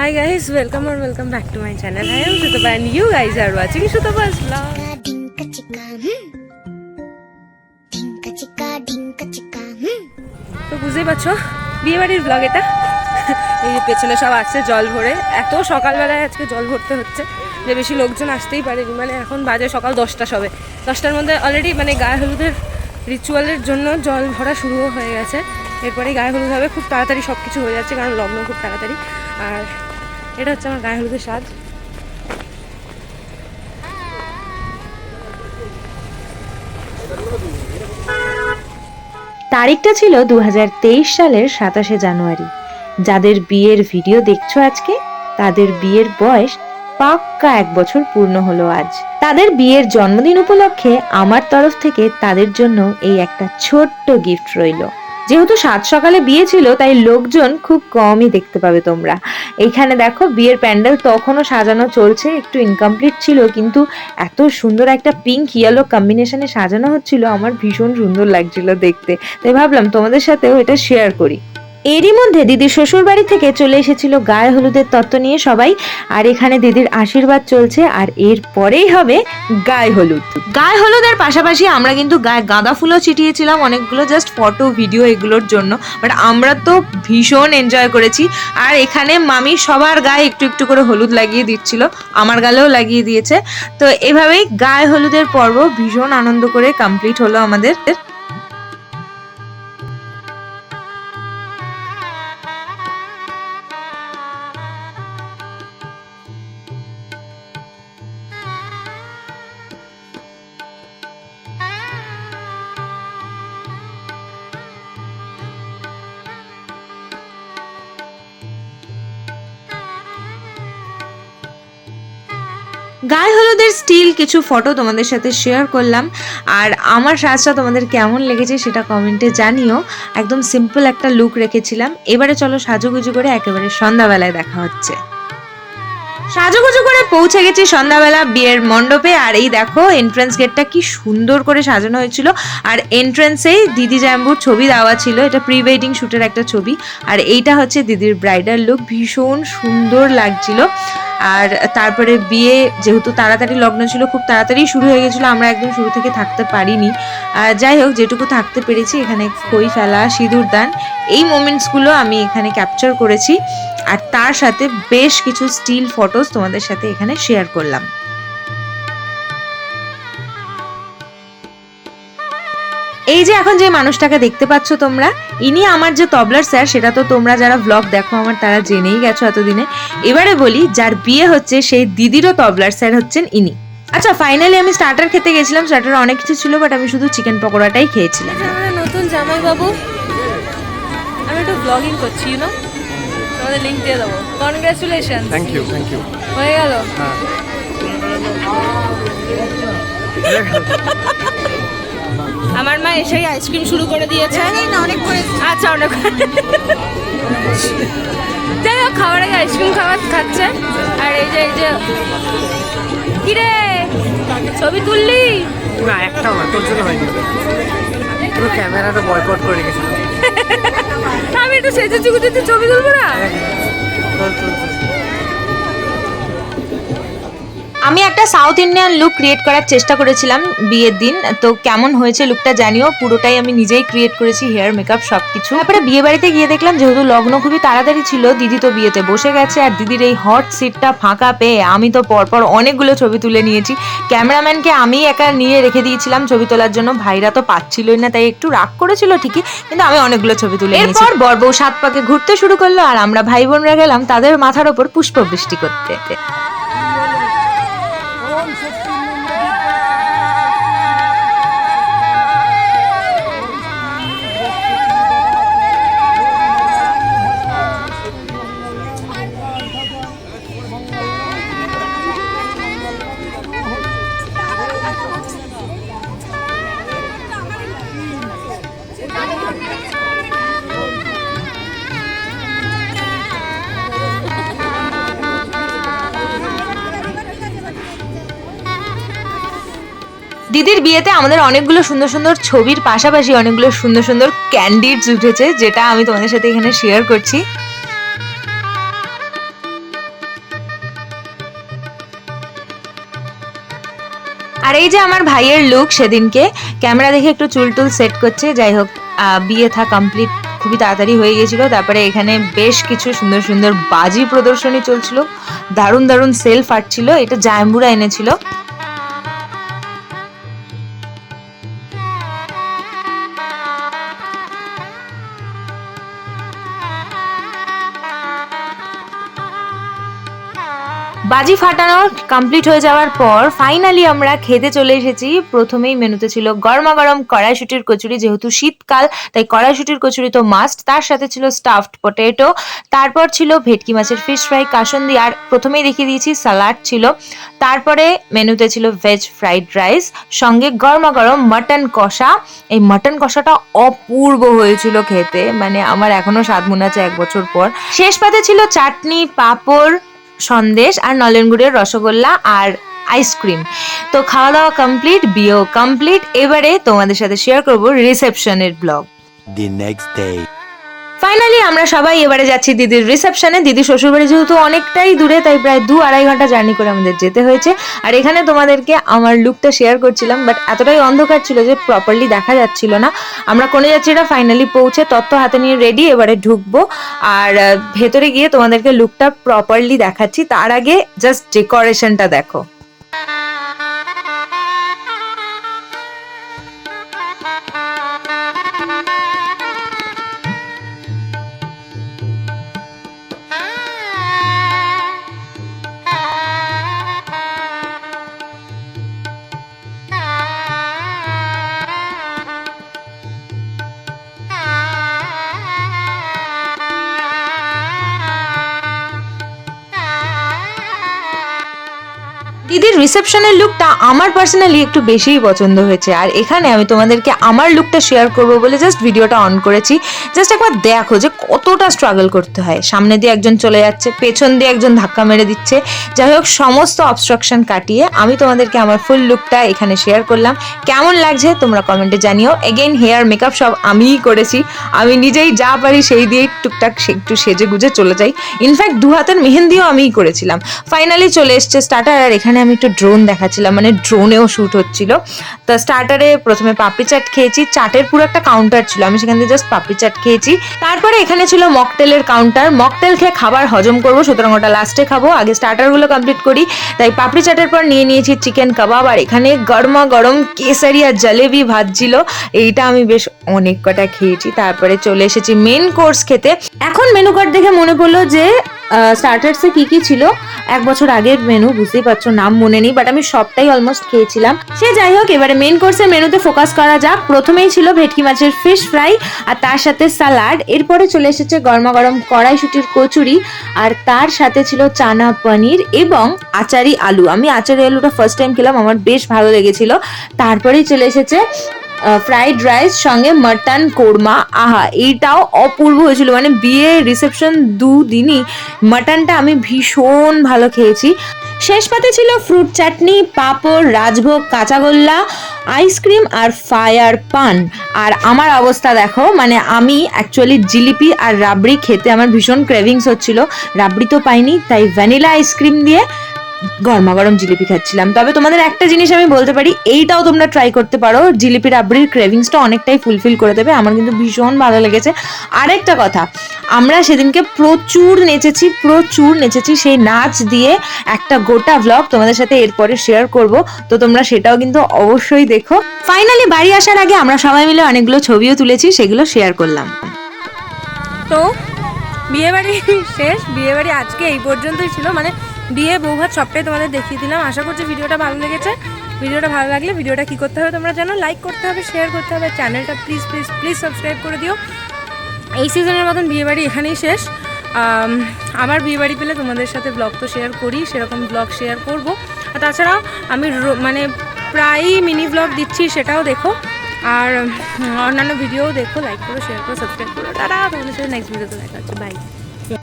High guys welcome R welcome back to my channel I am Sutapa and you guys are watching Sutapa's vlog তো বুঝতেই পারছ বিয়েবাড়ির blog এটা। এই পেছনে সব আসছে জল ভরে। এত সকালবেলায় আজকে জল ভরতে হচ্ছে যে বেশি লোকজন আসতেই পারেনি। মানে এখন বাজে সকাল দশটা সবে। দশটার মধ্যে অলরেডি মানে গায়ে হলুদের রিচুয়ালের জন্য জল ভরা শুরুও হয়ে গেছে। এরপরে গায়ে হলুদ হবে। খুব তাড়াতাড়ি সব কিছু হয়ে যাচ্ছে কারণ লগ্ন খুব তাড়াতাড়ি। আর এটা হচ্ছে আমার গায়ে হলুদের সাজ তারিখটা ছিল দু হাজার তেইশ সালের সাতাশে জানুয়ারি। যাদের বিয়ের ভিডিও দেখছ আজকে, তাদের বিয়ের বয়স পাক্কা এক বছর পূর্ণ হলো আজ। তাদের বিয়ের জন্মদিন উপলক্ষে আমার তরফ থেকে তাদের জন্য এই একটা ছোট্ট গিফট রইল। যেহেতু সাত সকালে বিয়ে ছিল, তাই লোকজন খুব কমই দেখতে পাবে তোমরা। এইখানে দেখো, বিয়ের প্যান্ডেল তখনও সাজানো চলছে, একটু ইনকমপ্লিট ছিল, কিন্তু এত সুন্দর একটা পিঙ্ক ইয়েলো কম্বিনেশনে সাজানো হচ্ছিল, আমার ভীষণ সুন্দর লাগছিল দেখতে। তাই ভাবলাম তোমাদের সাথেও এটা শেয়ার করি। এরই মধ্যে দিদির শ্বশুর বাড়ি থেকে চলে এসেছিল গায়ে হলুদের তত্ত্ব নিয়ে সবাই, আর এখানে দিদির আশীর্বাদ চলছে, আর এর পরেই হবে গায়ে হলুদ। গায়ে হলুদের পাশাপাশি আমরা কিন্তু গায়ে গাঁদা ফুলও ছিটিয়েছিলাম অনেকগুলো জাস্ট ফটো ভিডিও এগুলোর জন্য। বাট আমরা তো ভীষণ এনজয় করেছি, আর এখানে মামি সবার গায়ে একটু একটু করে হলুদ লাগিয়ে দিচ্ছিল, আমার গালেও লাগিয়ে দিয়েছে। তো এভাবেই গায়ে হলুদের পর্ব ভীষণ আনন্দ করে কমপ্লিট হলো আমাদের। গায়ে হলুদের স্টিল কিছু ফটো তোমাদের সাথে শেয়ার করলাম। আর আমার সাজটা তোমাদের কেমন লেগেছে সেটা কমেন্টে জানিও। একদম সিম্পল একটা লুক রেখেছিলাম। এবারে চলো সাজুগুজু করে একেবারে সন্ধ্যাবেলায় দেখা হচ্ছে। সাজুগুজু করে পৌঁছে গেছি সন্ধ্যাবেলা বিয়ের মণ্ডপে। আর এই দেখো এন্ট্রান্স গেটটা কি সুন্দর করে সাজানো হয়েছিল। আর এন্ট্রান্সেই দিদি জ্যাম্বুর ছবি দেওয়া ছিল। এটা প্রি ওয়েডিং শ্যুটের একটা ছবি। আর এইটা হচ্ছে দিদির ব্রাইডাল লুক ভীষণ সুন্দর লাগছিল। আর তারপরে বিয়ে, যেহেতু তাড়াতাড়ি লগ্ন ছিল, খুব তাড়াতাড়ি শুরু হয়ে গেছিল, আমরা একদম শুরু থেকে থাকতে পারিনি। আর যাই হোক, যেটুকু থাকতে পেরেছি, এখানে খই ফেলা, সিঁদুর দান, এই মোমেন্টসগুলো আমি এখানে ক্যাপচার করেছি। আর তার সাথে বেশ কিছু স্টিল ফটোস তোমাদের সাথে এখানে শেয়ার করলাম। এই যে এখন যে মানুষটাকে দেখতে পাচ্ছ তোমরা ইনি আমার যে তবলার স্যার সেটা তো তোমরা যারা ব্লগ দেখো আমার তারা জেনেই গেছো এতদিনে। এবারে বলি যার বিয়ে হচ্ছে সেই দিদিরও তবলার স্যার হচ্ছেন ইনি। আচ্ছা ফাইনালি আমি স্টার্টার খেতে গেছিলাম স্টার্টার অনেক কিছু ছিল বাট আমি শুধু চিকেন পকোড়াটাই খেয়েছিলাম। নতুন জামাই বাবু আমি একটু ব্লগিং করছি ইউ নো তোমাদের লিঙ্ক দিয়ে দেবো। Congratulation thank you thank you হয়ে গেল। হ্যাঁ। আমার মা এসেই আইসক্রিম শুরু করে দিয়েছে। অনেক আচ্ছা অনেক যাই হোক খাওয়ার আগে আইসক্রিম খাওয়ার খাচ্ছে। আর এই যে এই যে কিরে ছবি তুললি? না একটাও না তোর জন্য হয়নি। পুরো ক্যামেরাটা বয়কট করে রেখেছিল আমি একটু সেজে ছবি তুলবো না? তোর তোর আমি একটা সাউথ ইন্ডিয়ান লুক ক্রিয়েট করার চেষ্টা করেছিলাম বিয়ের দিন। তো কেমন হয়েছে লুকটা জানিও। পুরোটাই আমি নিজেই ক্রিয়েট করেছি হেয়ার মেকআপ সব কিছু তারপরে বিয়ে বাড়িতে গিয়ে দেখলাম যেহেতু লগ্ন খুবই তাড়াতাড়ি ছিল, দিদি তো বিয়েতে বসে গেছে আর দিদির এই হট সিটটা ফাঁকা পেয়ে আমি তো পরপর অনেকগুলো ছবি তুলে নিয়েছি। ক্যামেরাম্যানকে আমি একা নিয়ে রেখে দিয়েছিলাম ছবি তোলার জন্য। ভাইরা তো পাচ্ছিলই না, তাই একটু রাগ করেছিল ঠিকই, কিন্তু আমি অনেকগুলো ছবি তুলে এরপর বর বউ সাত পাকে ঘুরতে শুরু করল আর আমরা ভাই বোনরা গেলাম তাদের মাথার ওপর পুষ্পবৃষ্টি করতে। দিদির বিয়েতে আমাদের অনেকগুলো সুন্দর সুন্দর ছবির পাশাপাশি অনেকগুলো সুন্দর সুন্দর ক্যান্ডিডস উঠেছে, যেটা আমি তোমাদের সাথে এখানে শেয়ার করছি। আর এই যে আমার ভাইয়ের লুক সেদিনকে ক্যামেরা দেখে একটু চুল টুল সেট করছে, যাই হোক বিয়ে থা কমপ্লিট খুবই তাড়াতাড়ি হয়ে গিয়েছিল, তারপরে এখানে বেশ কিছু সুন্দর সুন্দর বাজি প্রদর্শনী চলছিল, দারুণ দারুণ সেল ফাটছিল, এটা জায়ম্বুরা এনেছিল। বাজি ফাটানো কমপ্লিট হয়ে যাওয়ার পর ফাইনালি আমরা খেতে চলে এসেছি। প্রথমেই মেনুতে ছিল গরমা গরম কড়াইশুটির কচুরি, যেহেতু শীতকাল, তাই কড়াইশুটির কচুরি তো মাস্ট তার সাথে ছিল স্টাফড পটেটো তারপর ছিল ভেটকি মাছের ফিশ ফ্রাই কাসন্দি, আর প্রথমেই দেখিয়ে দিয়েছি সালাড ছিল। তারপরে মেনুতে ছিল ভেজ ফ্রাইড রাইস সঙ্গে গরমা গরম মাটন কষা। এই মাটন কষাটা অপূর্ব হয়েছিল খেতে মানে আমার এখনও স্বাদ মনে আছে এক বছর পর। শেষ পাতে ছিল চাটনি, পাঁপড় সন্দেশ আর নলেন গুড়ের রসগোল্লা আর আইসক্রিম তো খাওয়া দাওয়া কমপ্লিট বিয়েও কমপ্লিট এবারে তোমাদের সাথে শেয়ার করব রিসেপশনের vlog the next day. Finally আমরা সবাই এবারে যাচ্ছি দিদির রিসেপশনে দিদি শ্বশুরবাড়ি যেহেতু অনেকটাই দূরে তাই প্রায় দু আড়াই ঘণ্টা জার্নি করে আমাদের যেতে হয়েছে। আর এখানে তোমাদেরকে আমার লুকটা শেয়ার করছিলাম বাট এতটাই অন্ধকার ছিল যে প্রপারলি দেখা যাচ্ছিল না। আমরা কোনে যাত্রীরা ফাইনালি পৌঁছে তত্ত্ব হাতে নিয়ে রেডি এবারে ঢুকবো। আর ভেতরে গিয়ে তোমাদেরকে লুকটা প্রপারলি দেখাচ্ছি। তার আগে জাস্ট ডেকোরেশনটা দেখো। দিদির রিসেপশনের লুকটা আমার পার্সোনালি একটু বেশিই পছন্দ হয়েছে। আর এখানে আমি তোমাদেরকে আমার লুকটা শেয়ার করব বলে জাস্ট ভিডিওটা অন করেছি। জাস্ট একবার দেখো যে কতটা স্ট্রাগল করতে হয়। সামনে দিয়ে একজন চলে যাচ্ছে, পেছন দিয়ে একজন ধাক্কা মেরে দিচ্ছে। যাই হোক, সমস্ত অবস্ট্রাকশন কাটিয়ে আমি তোমাদেরকে আমার ফুল লুকটা এখানে শেয়ার করলাম। কেমন লাগছে তোমরা কমেন্টে জানিও। এগেইন হেয়ার মেকআপ সব আমিই করেছি। আমি নিজেই যা পারি সেই দিয়েই টুকটাক একটু সেজে গুজে চলে যাই। ইনফ্যাক্ট দু হাতের মেহেন্দিও আমিই করেছিলাম। ফাইনালি চলে এসছে স্টার্টার আর এখানে আমি একটু ড্রোন দেখাচ্ছিলাম মানে ড্রোনেও শ্যুট হচ্ছিল। তা স্টার্টারে প্রথমে পাপড়ি চাট খেয়েছি চাটের পুরো একটা কাউন্টার ছিল, আমি সেখান থেকে জাস্ট পাপড়ি চাট খেয়েছি। তারপরে এখানে ছিল মকটেলের কাউন্টার মকটেল খেয়ে খাবার হজম করব, সুতরাং ওটা লাস্টে খাব। আগে স্টার্টারগুলো কমপ্লিট করি, তাই পাপড়ি চাটের পর নিয়ে নিয়েছি চিকেন কাবাব আর এখানে গরমা গরম কেসারি আর জলেবি ভাজছিল এইটা আমি বেশ অনেক কটা খেয়েছি। তারপরে চলে এসেছি মেন কোর্স খেতে। এখন মেনু কার্ড দেখে মনে পড়ল যে স্টার্টার্সে কি কি ছিল এক বছর আগের মেনু বুঝতেই পারছ, নাম মনে নেই বাট আমি সবটাই অলমোস্ট খেয়েছিলাম। সে যাই হোক, এবারে মেন কোর্সের মেনুতে ফোকাস করা যাক। প্রথমেই ছিল ভেটকি মাছের ফিশ ফ্রাই আর তার সাথে সালাড এরপরে চলে এসেছে গরমা গরম কড়াইশুটির কচুরি আর তার সাথে ছিল চানা পনির এবং আচারি আলু। আমি আচারি আলুটা ফার্স্ট টাইম খেলাম, আমার বেশ ভালো লেগেছিল। তারপরেই চলে এসেছে ফ্রাইড রাইস সঙ্গে মাটন কোরমা, আহা, এইটাও অপূর্ব হয়েছিল। মানে বিয়ে রিসেপশন দুদিনই মাটনটা আমি ভীষণ ভালো খেয়েছি। শেষ পাতে ছিল fruit chutney papad, rajbhog, kachagolla ice cream আর ফায়ার পান আর আমার অবস্থা দেখো মানে আমি অ্যাকচুয়ালি জিলিপি আর রাবড়ি খেতে আমার ভীষণ ক্রেভিংস হচ্ছিল। রাবড়ি তো পাইনি, তাই ভ্যানিলা আইসক্রিম দিয়ে গরমা গরম জিলিপি খাচ্ছিলাম। তবে তোমাদের একটা জিনিস আমি বলতে পারি, এইটাও তোমরা ট্রাই করতে পারো। জিলিপি রাবড়ির ক্রেভিংসটা অনেকটাই ফুলফিল করে দেবে। আমার কিন্তু ভীষণ ভালো লেগেছে। আরেকটা কথা, আমরা সেদিনকে প্রচুর নেচেছি প্রচুর নেচেছি সেই নাচ দিয়ে একটা গোটা ভ্লগ তোমাদের সাথে এরপরে শেয়ার করব। তো তোমরা সেটাও কিন্তু অবশ্যই দেখো। ফাইনালি বাড়ি আসার আগে আমরা সবাই মিলে অনেকগুলো ছবিও তুলেছি, সেগুলো শেয়ার করলাম। তো, বিয়েবাড়ি শেষ, বিয়েবাড়ি আজকে এই পর্যন্তই ছিল। মানে বিয়ে বৌভাত সবটাই তোমাদের দেখিয়ে দিলাম। আশা করছি ভিডিওটা ভালো লেগেছে। ভিডিওটা ভালো লাগলে ভিডিওটা কি করতে হবে তোমরা জানো। লাইক করতে হবে শেয়ার করতে হবে। চ্যানেলটা প্লিজ প্লিজ প্লিজ সাবস্ক্রাইব করে দিও। এই সিজনের মতন বিয়েবাড়ি এখানেই শেষ। আম, আমার বিয়েবাড়ি পেলে তোমাদের সাথে ব্লগ তো শেয়ার করি সেরকম ব্লগ শেয়ার করব। আর তাছাড়াও আমি মানে প্রায়ই মিনি ব্লগ দিচ্ছি সেটাও দেখো। আর অন্যান্য ভিডিও দেখো লাইক করো শেয়ার করো সাবস্ক্রাইব করো। তারা তোমাদের সাথে নেক্সট ভিডিওতে দেখা হচ্ছে। বাই